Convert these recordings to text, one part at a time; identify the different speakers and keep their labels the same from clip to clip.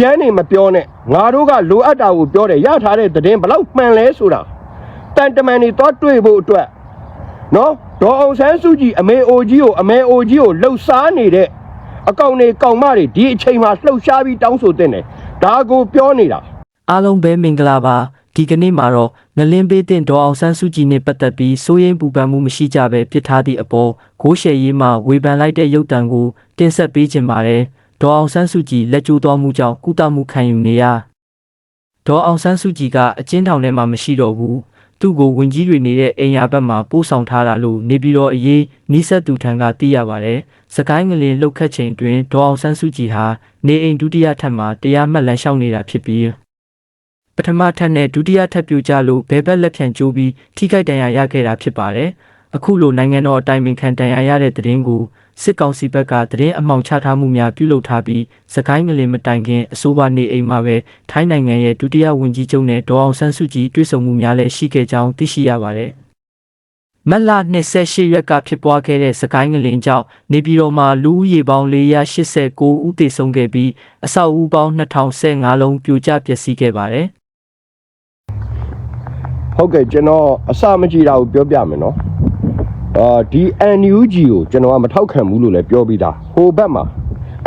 Speaker 1: ရမ်းနေမပြောနဲ့ငါတို့ကလိုအပ်တာကိုပြောတယ်ရထားတဲ့သတင်းဘလောက်မှန်လဲဆိုတာတန်တမန်တွေသွားတွေ့ဖို့အတွက်နော်ဒေါ်အောင်ဆန်းစုကြည်အမေအိုကြီးကိုအမေအိုကြီးကိုလှုပ်ရှားနေတဲ့အကောင်တွေကောင်မတွေဒီအချိန်မှာလှုပ်ရှားပြီးတောင်းဆိုတဲ့တယ်ဒါကိုပြောနေတာ
Speaker 2: အားလုံးပဲမင်္ဂလာပါဒီကနေ့မှာတော့ငလင်းပေးတဲ့ဒေါ်အောင်ဆန်းစုကြည်နဲ့ပတ်သက်ပြီးစိုးရိမ်ပူပန်မှုမရှိကြပဲပြစ်ထားသည့်အပေါ်ဂိုးရှယ်ရေးမှဝေဖန်လိုက်တဲ့ရုပ်တံကိုတင်ဆက်ပေးခြင်းပါတယ် ဒေါ်အောင်ဆန်းစုကြည်လက်ကျိုးတော်မှုကြောင့်ကုသမှုခံယူနေရဒေါ်အောင်ဆန်းစုကြည်ကအကျဉ်းထောင်ထဲမှာမရှိတော့ဘူးသူ့ကိုဝင်ကြီးတွေနေတဲ့အိမ်ယာဘက်မှာပို့ဆောင်ထားတာလို့နေပြည်တော်အရေးနီးစပ်သူထံကသိရပါတယ်စကိုင်းငလင်လှုပ်ခတ်ချိန်တွင်ဒေါ်အောင်ဆန်းစုကြည်ဟာနေအိမ်ဒုတိယထပ်မှာတရားမှတ်လမ်းလျှောက်နေတာဖြစ်ပြီးပထမထပ်နဲ့ဒုတိယထပ်ပြိုကျလို့ဘဲဘက်လက်ဖြန့်ကျိုးပြီးထိခိုက်ဒဏ်ရာရခဲ့တာဖြစ်ပါတယ်။ အခုလိုနိုင်ငံတော်အတိုင်ပင်ခံဒဏ်ရာရတဲ့တဲ့ရင်ကိုစစ်ကောင်စီဘက်ကတဲ့ရင်အမှောင်ချထားမှုများပြုလုပ်ထားပြီးစကိုင်းငလင်မတိုင်ခင်အဆိုပါနေအိမ်မှာပဲထိုင်းနိုင်ငံရဲ့ဒုတိယဝန်ကြီးချုပ်နဲ့ဒေါ်အောင်ဆန်းစုကြည်တွေ့ဆုံမှုများလည်းရှိခဲ့ကြောင်းသိရှိရပါတယ်။မတ်လ28ရက်ကဖြစ်ပွားခဲ့တဲ့စကိုင်းငလင်ကြောင့်နေပြည်တော်မှာလူဦးရေပေါင်း489ဦးသေဆုံးခဲ့ပြီးအဆောက်အဦပေါင်း2015လုံးပြိုကျပျက်စီးခဲ့ပါတယ်။
Speaker 1: ဟုတ်ကဲ့ကျွန်တော်အစမကြည့်တာကိုပြောပြမယ်နော် အာဒီ NUG ကိုကျွန်တော်ကမထောက်ခံဘူးလို့လည်းပြောပြီးသားဟိုဘက်မှာ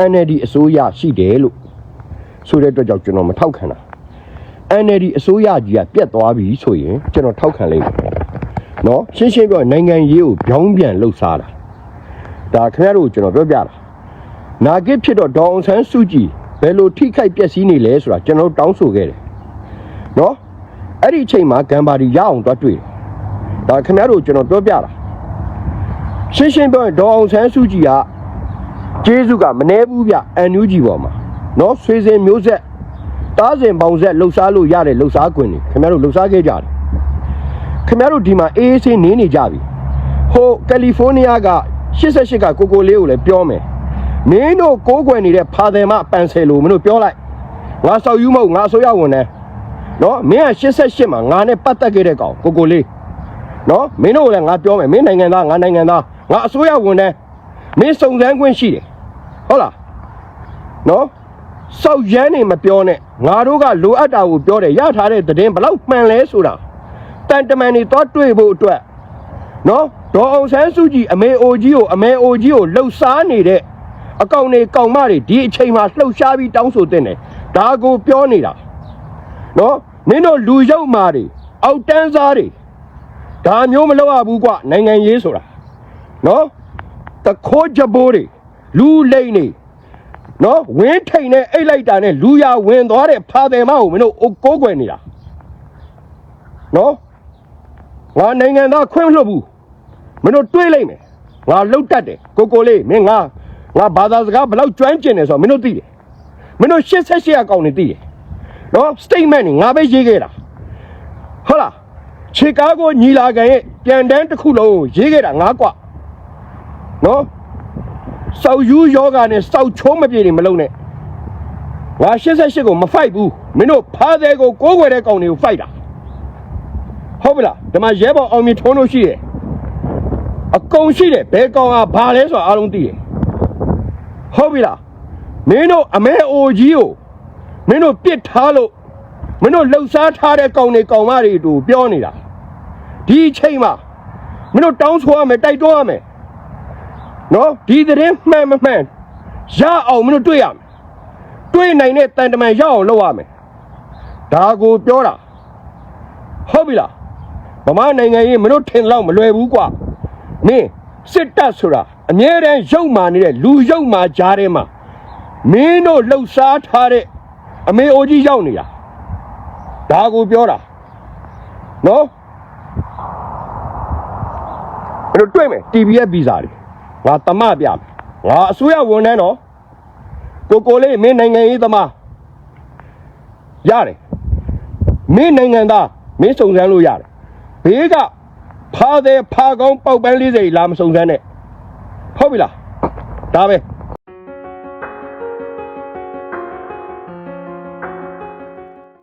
Speaker 1: NLD အစိုးရရှိတယ်လို့ဆိုတဲ့အတွက်ကြောင့်ကျွန်တော်မထောက်ခံတာ NLD အစိုးရကြီးကပြက်သွားပြီဆိုရင်ကျွန်တော်ထောက်ခံလိမ့်မယ်နော်ရှင်းရှင်းပြောရင်နိုင်ငံရေးကိုပြောင်းပြန်လှုပ်ရှားတာဒါခင်ဗျားတို့ကိုကျွန်တော်ပြောပြတာနာဂစ်ဖြစ်တော့ဒေါအောင်ဆန်းစုကြည်ဘယ်လိုထိခိုက်ပျက်စီးနေလဲဆိုတာကျွန်တော်တို့တောင်းဆိုခဲ့တယ်နော်အဲ့ဒီအချိန်မှာဂမ်ဘာဒီရအောင်သွားတွေ့တယ်ဒါခင်ဗျားတို့ကျွန်တော်ပြောပြတာ ရှင်းရှင်းပြောရင်ဒေါ်အောင်ဆန်းစုကြည်ကကျေးဇူးကမနှဲဘူးဗျအန်ယူဂျီပေါ်မှာနော်ဆွေစဉ်မျိုးဆက်တားစဉ်ပေါင်ဆက်လှုပ်ရှားလို့ရတဲ့လှုပ်ရှားခွင့်တွေခင်ဗျားတို့လှုပ်ရှားခဲ့ကြတယ်ခင်ဗျားတို့ဒီမှာအေးအေးဆေးနေနေကြပြီဟိုကယ်လီဖိုးနီးယားက88ကကိုကိုလေးကိုလည်းပြောမယ်မင်းတို့ကိုးကွယ်နေတဲ့ဖာတယ်မပန်ဆယ်လို့မင်းတို့ပြောလိုက်ငါဆောက်ယူမဟုတ်ငါဆိုရဝင်တယ်နော်မင်းက88မှာငါနဲ့ပတ်သက်ခဲ့တဲ့ကောင်ကိုကိုလေး နော်မင်းတို့ကလည်းငါပြောမယ်မင်းနိုင်ငံသားငါနိုင်ငံသားငါအစိုးရဝန်ထမ်းမင်းစုံစမ်းခွင့်ရှိတယ်ဟုတ်လားနော်စောက်ရမ်းနေမပြောနဲ့ငါတို့ကလိုအပ်တာကိုပြောတယ်ရထားတဲ့သတင်းဘလောက်မှန်လဲဆိုတာတန်တမန်တွေသွားတွေ့ဖို့အတွက်နော်ဒေါ်အောင်ဆန်းစုကြည်အမေအိုကြီးကိုအမေအိုကြီးကိုလှုပ်ရှားနေတဲ့အကောင်တွေကောင်မတွေဒီအချိန်မှာလှုပ်ရှားပြီးတောင်းဆိုတဲ့တယ်ဒါကိုပြောနေတာနော်မင်းတို့လူရုပ်မာတွေအောက်တန်းစားတွေ ဒါမျိုးမလုပ်ရဘူးကွနိုင်ငံရေးဆိုတာနော်တခိုးကြဘိုးတွေလူလိမ့်နေနော်ဝင်းထိန်နဲ့အိတ်လိုက်တာနဲ့လူရဝင်သွားတဲ့ဖာတယ်မကိုမင်းတို့အိုကိုးကွယ်နေတာနော်ငါနိုင်ငံသားခွင့်မလွှတ်ဘူးမင်းတို့တွေးလိုက်မယ်ငါလှုပ်တတ်တယ်ကိုကိုလေးမင်းငါငါဘာသာစကားဘယ်လောက်ကျွမ်းကျင်တယ်ဆိုတော့မင်းတို့သိတယ်မင်းတို့88အကောင်နေသိတယ်နော် statement นี่ငါပဲရေးခဲ့တာဟုတ်လား ချီကာဂိုညီလာခံရဲ့ပြန်တန်းတစ်ခုလုံးကိုရေးခဲ့တာငါကွနော်စောက်ယူယောဂနဲ့စောက်ချိုးမပြေနေမလုံးနဲ့ငါ88ကိုမဖိုက်ဘူးမင်းတို့ဖားသေးကိုကိုးကွယ်တဲ့ကောင်တွေကိုဖိုက်တာဟုတ်ပြီလားဒီမှာရဲဘော်အောင်မြင်ထုံးလို့ရှိတယ်အကုန်ရှိတယ်ဘယ်ကောင်ကဘာလဲဆိုတာအားလုံးသိတယ်ဟုတ်ပြီလားမင်းတို့အမဲအိုကြီးကိုမင်းတို့ပြစ်ထားလို့မင်းတို့လှုပ်ရှားထားတဲ့ကောင်တွေကောင်မတွေတို့ပြောနေတာ ဒီအချိန်မှာမင်းတို့တောင်းဆိုရမယ်တိုက်တွန်းရမယ်နော်ဒီသတင်းမှန်မမှန်ရအောင်မင်းတို့တွေ့ရမယ်တွေ့နိုင်တဲ့တန်တမန်ရအောင်လုပ်ရမယ်ဒါကိုပြောတာဟုတ်ပြီလားဗမာနိုင်ငံရေးမင်းတို့ထင်တော့မလွယ်ဘူးကွာမင်းစစ်တပ်ဆိုတာအမြဲတမ်းရုပ်မာနေတဲ့လူရုပ်မာကြားထဲမှာမင်းတို့လှုပ်ရှားထားတဲ့အမေအိုကြီးရောက်နေတာဒါကိုပြောတာနော် အဲ့တော့တွေ့မယ် TBS ဗီဇာတွေငါတမပြမယ်ငါအစိုးရဝန်ထမ်းနော်ကိုကိုလေးမင်းနိုင်ငံရေးသမားရတယ်မင်းနိုင်ငံသားမင်းစုံစမ်းလို့ရတယ်ဘေးကဖားတဲ့ဖားကောင်းပေါက်ပန်း40လာမစုံစမ်းနဲ့ဟုတ်ပြီလားဒါပဲ